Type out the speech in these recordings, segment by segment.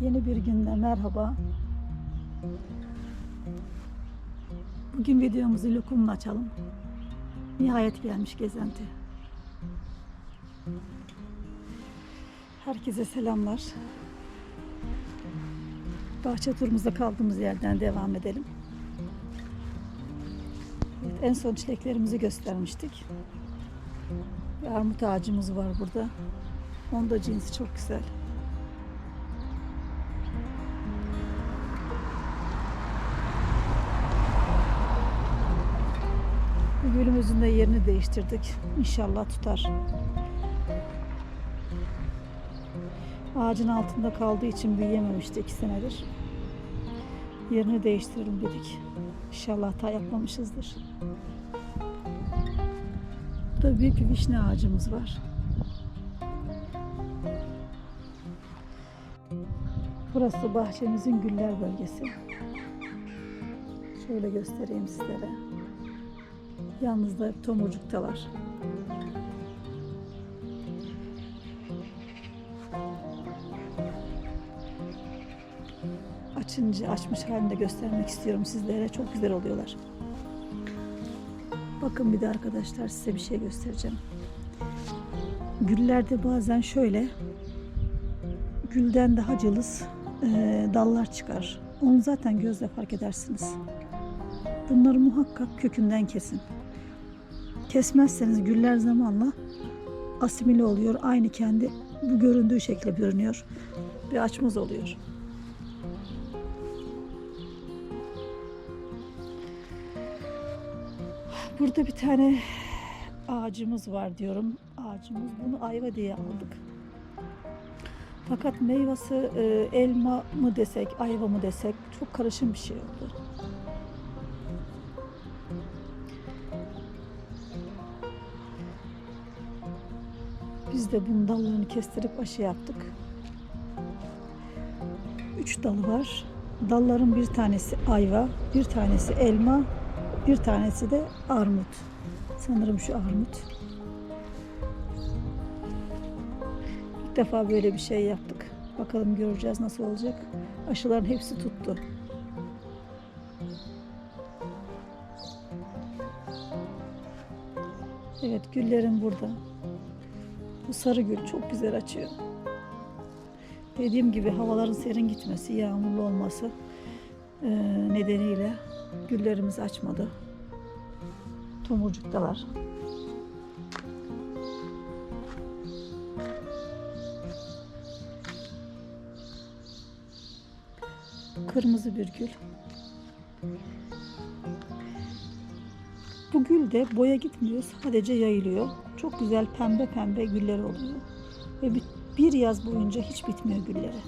Yeni bir günden merhaba. Bugün videomuzu lokumla açalım. Nihayet gelmiş gezenti. Herkese selamlar. Bahçe turumuza kaldığımız yerden devam edelim. Evet, en son çileklerimizi göstermiştik. Bir armut ağacımız var burada. Onda cinsi çok güzel. Bu gülümüzün de yerini değiştirdik. İnşallah tutar. Ağacın altında kaldığı için büyüyememişti iki senedir. Yerini değiştirelim dedik. İnşallah hata yapmamışızdır. Burada büyük bir vişne ağacımız var. Burası bahçemizin güller bölgesi. Şöyle göstereyim sizlere. Yalnız da tomurcuktalar. Açınca açmış halinde göstermek istiyorum sizlere. Çok güzel oluyorlar. Bakın bir de arkadaşlar size bir şey göstereceğim. Güllerde bazen şöyle gülden daha cılız e, dallar çıkar. Onu zaten gözle fark edersiniz. Bunları muhakkak kökünden kesin. Kesmezseniz güller zamanla asimile oluyor. Aynı kendi bu göründüğü şekilde görünüyor. Bir açmaz oluyor. Burada bir tane ağacımız var diyorum. Ağacımız bunu ayva diye aldık. Fakat meyvesi e, elma mı desek, ayva mı desek çok karışım bir şey oldu. De bunun dallarını kestirip aşı yaptık. Üç dalı var. Dalların bir tanesi ayva, bir tanesi elma, bir tanesi de armut. Sanırım şu armut. İlk defa böyle bir şey yaptık. Bakalım göreceğiz nasıl olacak. Aşıların hepsi tuttu. Evet güllerim burada. Bu sarı gül çok güzel açıyor. Dediğim gibi havaların serin gitmesi, yağmurlu olması e, nedeniyle güllerimiz açmadı. Tomurcuktalar. Kırmızı bir gül. Bu gül de boya gitmiyor, sadece yayılıyor. Çok güzel pembe pembe güller oluyor. Ve bir, yaz boyunca hiç bitmiyor gülleri.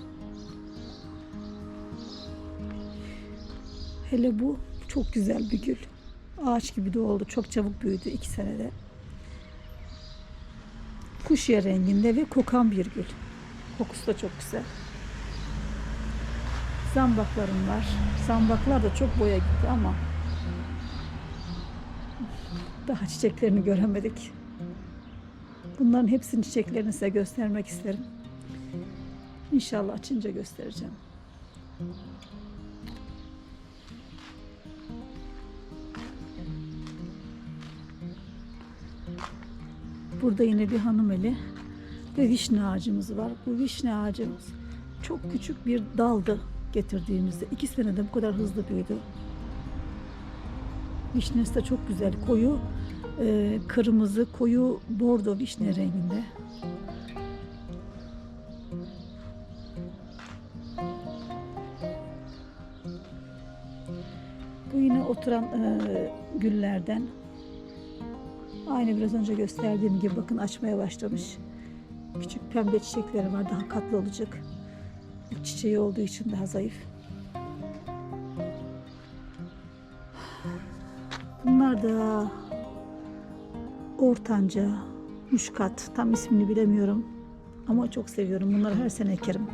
Hele bu çok güzel bir gül. Ağaç gibi de oldu. Çok çabuk büyüdü iki senede. Kuşya renginde ve kokan bir gül. Kokusu da çok güzel. Zambaklarım var. Zambaklar da çok boya gitti ama daha çiçeklerini göremedik. Bunların hepsinin çiçeklerini size göstermek isterim. İnşallah açınca göstereceğim. Burada yine bir hanım eli ve vişne ağacımız var. Bu vişne ağacımız çok küçük bir daldı getirdiğimizde. iki senede bu kadar hızlı büyüdü. Vişnesi de çok güzel. Koyu e, kırmızı, koyu bordo vişne renginde. Bu yine oturan e, güllerden. Aynı biraz önce gösterdiğim gibi bakın açmaya başlamış. Küçük pembe çiçekleri var. Daha katlı olacak. İlk çiçeği olduğu için daha zayıf. Bunlar da ortanca, muşkat. Tam ismini bilemiyorum. Ama çok seviyorum. Bunları her sene ekerim.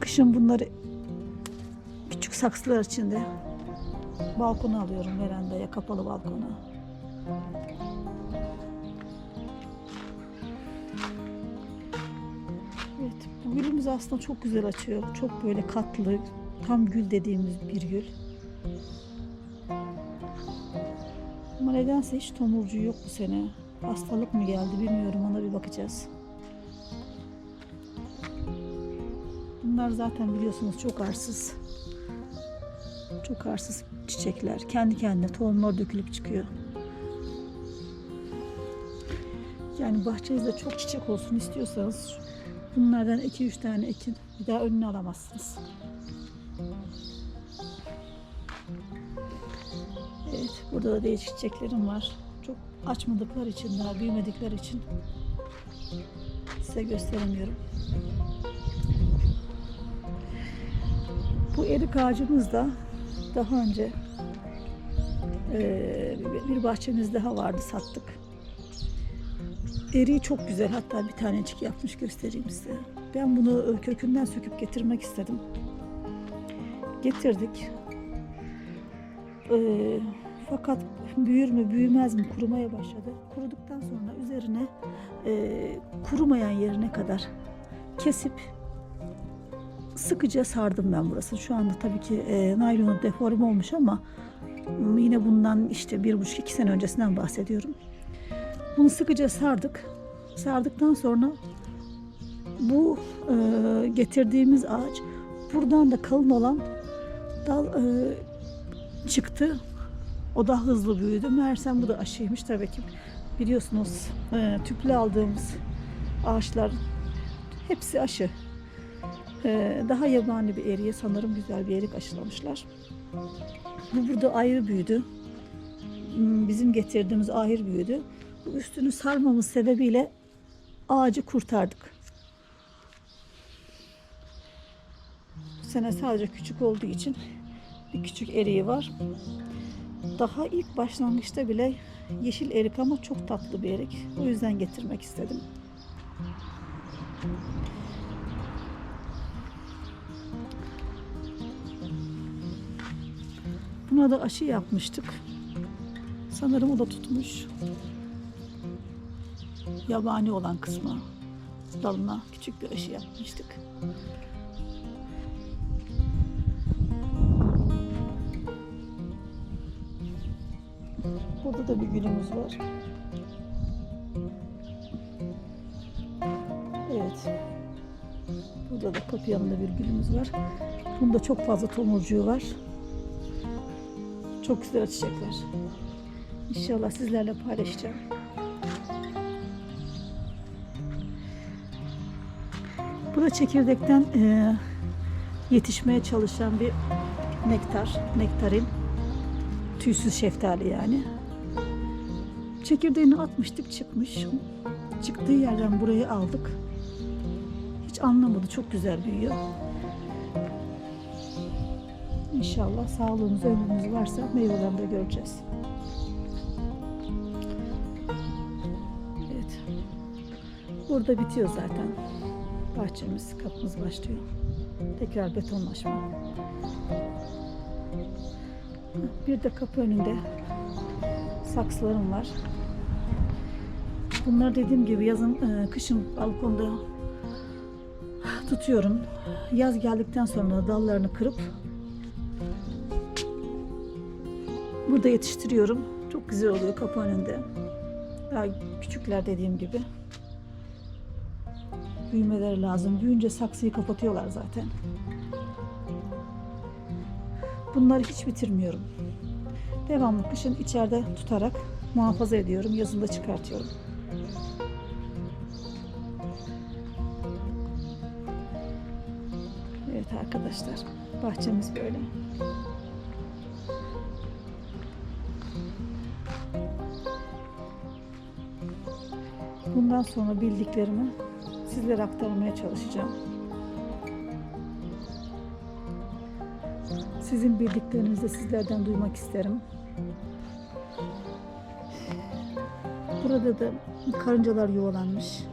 Kışın bunları küçük saksılar içinde balkona alıyorum verandaya, kapalı balkona. Evet, Bu gülümüz aslında çok güzel açıyor. Çok böyle katlı, tam gül dediğimiz bir gül. Ama nedense hiç tomurcuğu yok bu sene. Hastalık mı geldi bilmiyorum ona bir bakacağız. Bunlar zaten biliyorsunuz çok arsız. Çok arsız çiçekler. Kendi kendine tohumlar dökülüp çıkıyor. Yani bahçenizde çok çiçek olsun istiyorsanız bunlardan 2-3 tane ekin bir daha önüne alamazsınız. Evet, burada da değişik çiçeklerim var. Çok açmadıkları için, daha büyümedikleri için size gösteremiyorum. Bu erik ağacımız da daha önce eee, bir bahçemiz daha vardı sattık. Eriği çok güzel. Hatta bir tanecik yapmış göstereyim size. Ben bunu kökünden söküp getirmek istedim. Getirdik. Ee, fakat büyür mü büyümez mi kurumaya başladı. Kuruduktan sonra üzerine e, kurumayan yerine kadar kesip sıkıca sardım ben burasını. Şu anda tabii ki e, naylonu deforme olmuş ama yine bundan işte bir buçuk iki sene öncesinden bahsediyorum. Bunu sıkıca sardık. Sardıktan sonra bu e, getirdiğimiz ağaç buradan da kalın olan dal e, çıktı. O da hızlı büyüdü. Meğersem bu da aşıymış tabii ki. Biliyorsunuz e, tüplü aldığımız ağaçlar hepsi aşı. E, daha yabani bir eriye sanırım güzel bir erik aşılamışlar. Bu burada ayrı büyüdü. Hmm, Bizim getirdiğimiz ayrı büyüdü. Bu üstünü sarmamız sebebiyle ağacı kurtardık. Bu sene sadece küçük olduğu için bir küçük eriği var. Daha ilk başlangıçta bile yeşil erik ama çok tatlı bir erik. O yüzden getirmek istedim. Buna da aşı yapmıştık. Sanırım o da tutmuş. Yabani olan kısmı dalına küçük bir aşı yapmıştık. Burada da bir gülümüz var. Evet. Burada da kapı yanında bir gülümüz var. Bunda çok fazla tomurcuğu var. Çok güzel açacaklar. İnşallah sizlerle paylaşacağım. Bu da çekirdekten e, yetişmeye çalışan bir nektar, nektarin. Tüysüz şeftali yani. Çekirdeğini atmıştık çıkmış. Çıktığı yerden burayı aldık. Hiç anlamadı. Çok güzel büyüyor. İnşallah sağlığımız, ömrümüz varsa meyvelerini de göreceğiz. Evet. Burada bitiyor zaten. Bahçemiz, kapımız başlıyor. Tekrar betonlaşma. Bir de kapı önünde saksılarım var. Bunlar dediğim gibi yazın, e, kışın balkonda tutuyorum. Yaz geldikten sonra dallarını kırıp burada yetiştiriyorum. Çok güzel oluyor kapı önünde. Daha küçükler dediğim gibi. Büyümeleri lazım. Büyünce saksıyı kapatıyorlar zaten. Bunları hiç bitirmiyorum. Devamlı kışın içeride tutarak muhafaza ediyorum. Yazında çıkartıyorum. Evet arkadaşlar. Bahçemiz böyle. Bundan sonra bildiklerimi sizlere aktarmaya çalışacağım. Sizin bildiklerinizi de sizlerden duymak isterim. Burada da karıncalar yuvalanmış.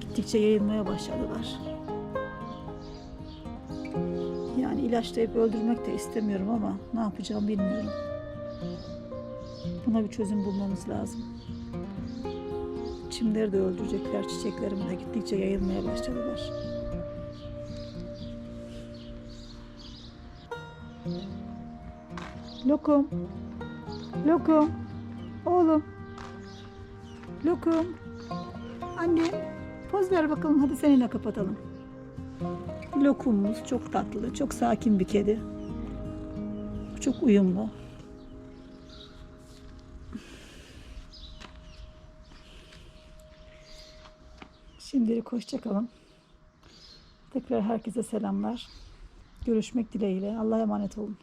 Gittikçe yayılmaya başladılar. Yani ilaçlayıp öldürmek de istemiyorum ama ne yapacağım bilmiyorum. Buna bir çözüm bulmamız lazım. çimleri de öldürecekler. Çiçeklerim de gittikçe yayılmaya başladılar. Lokum. Lokum. Oğlum. Lokum. Anne. Poz ver bakalım. Hadi seninle kapatalım. Lokumumuz çok tatlı. Çok sakin bir kedi. Çok uyumlu. Şimdilik hoşçakalın. Tekrar herkese selamlar. Görüşmek dileğiyle. Allah'a emanet olun.